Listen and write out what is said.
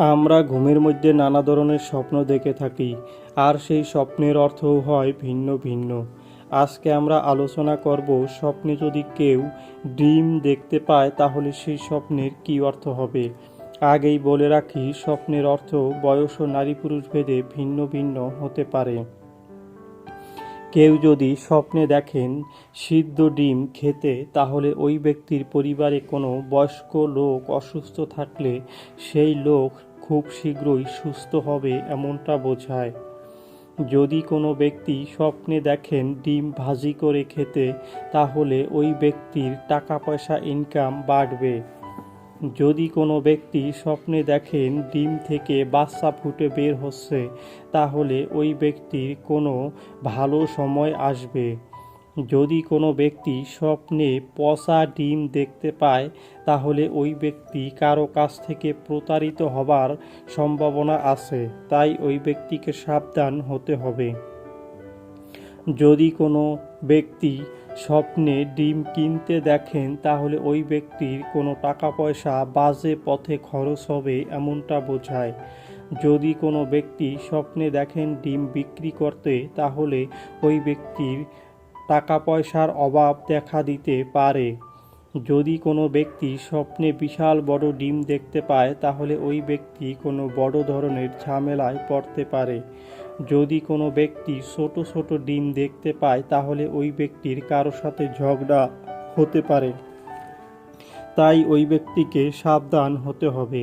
আমরা ঘুমের মধ্যে নানা ধরনের স্বপ্ন দেখে থাকি, আর সেই স্বপ্নের অর্থও হয় ভিন্ন ভিন্ন। আজকে আমরা আলোচনা করব স্বপ্নে যদি কেউ ডিম দেখতে পায়, তাহলে সেই স্বপ্নের কী অর্থ হবে? আগেই বলে রাখি, স্বপ্নের অর্থ বয়স ও নারী পুরুষ ভেদে ভিন্ন ভিন্ন হতে পারে। কেউ যদি স্বপ্নে দেখেন সিদ্ধ ডিম খেতে, তাহলে ওই ব্যক্তির পরিবারে কোনো বয়স্ক লোক অসুস্থ থাকলে সেই লোক খুব শীঘ্রই সুস্থ হবে এমনটা বোঝায়। যদি কোনো ব্যক্তি স্বপ্নে দেখেন ডিম ভাজি করে খেতে, তাহলে ওই ব্যক্তির টাকা পয়সা ইনকাম বাড়বে। যদি কোনো ব্যক্তি স্বপ্নে দেখেন ডিম থেকে বাচ্চা ফুটে বের হচ্ছে, তাহলে ওই ব্যক্তির কোনো ভালো সময় আসবে। যদি কোনো ব্যক্তি স্বপ্নে পচা ডিম দেখতে পায়, তাহলে ওই ব্যক্তি কারও কাছ থেকে প্রতারিত হবার সম্ভাবনা আছে, তাই ওই ব্যক্তিকে সাবধান হতে হবে। যদি কোনো ব্যক্তি স্বপ্নে ডিম কিনতে দেখেন, তাহলে ওই ব্যক্তির কোনো টাকা পয়সা বাজে পথে খরচ হবে এমনটা বোঝায়। যদি কোনো ব্যক্তি স্বপ্নে দেখেন ডিম বিক্রি করতে, তাহলে ওই ব্যক্তির টাকা পয়সার অভাব দেখা দিতে পারে। যদি কোনো ব্যক্তি স্বপ্নে বিশাল বড় ডিম দেখতে পায়, তাহলে ওই ব্যক্তি কোনো বড় ধরনের ঝামেলায় পড়তে পারে। যদি কোনো ব্যক্তি ছোট ছোট ডিম দেখতে পায়, তাহলে ওই ব্যক্তির কারও সাথে ঝগড়া হতে পারে। তাই ওই ব্যক্তিকে সাবধান হতে হবে।